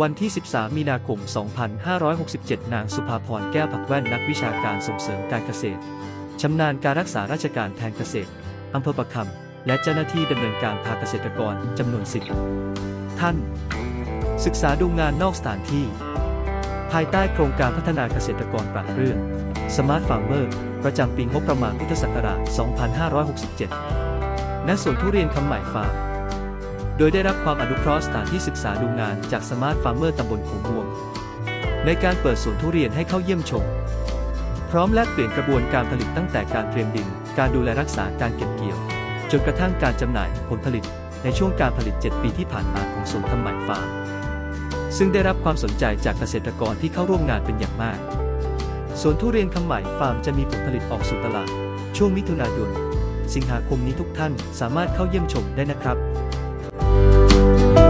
วันที่ 13 มีนาคม 2567 นางสุภาพรแก้วผักแว่นนักวิชาการส่งเสริมการเกษตร ชำนาญการรักษาราชการแทนเกษตร อำเภอประคำ และเจ้าหน้าที่ดำเนินการพาเกษตรกรจำนวนสิบท่าน ศึกษาดูงานนอกสถานที่ ภายใต้โครงการพัฒนาเกษตรกรปราดเรื่อง Smart Farmer ประจำปีงบประมาณพุทธศักราช 2567 ณ สวนทุเรียนคำใหม่ฟาร์ม โดยได้รับความอนุเคราะห์สถานที่ศึกษาดูงานจาก Smart Farmer ตำบลขูม่วง ในการเปิดสวนทุเรียนให้เข้าเยี่ยมชม พร้อมแลกเปลี่ยนกระบวนการผลิตตั้งแต่การเตรียมดิน การดูแลรักษาการเก็บเกี่ยว จนกระทั่งการจำหน่ายผลผลิต ในช่วงการผลิต 7 ปีที่ผ่านมาของสวนคำใหม่ฟาร์มซึ่งได้รับความสนใจจากเกษตรกรที่เข้าร่วมงานเป็นอย่างมากสวนทุเรียนคำใหม่ฟาร์มจะมีผลผลิตออกสู่ตลาด ช่วงมิถุนายน สิงหาคมนี้ทุกท่านสามารถเข้าเยี่ยมชมได้นะครับ Música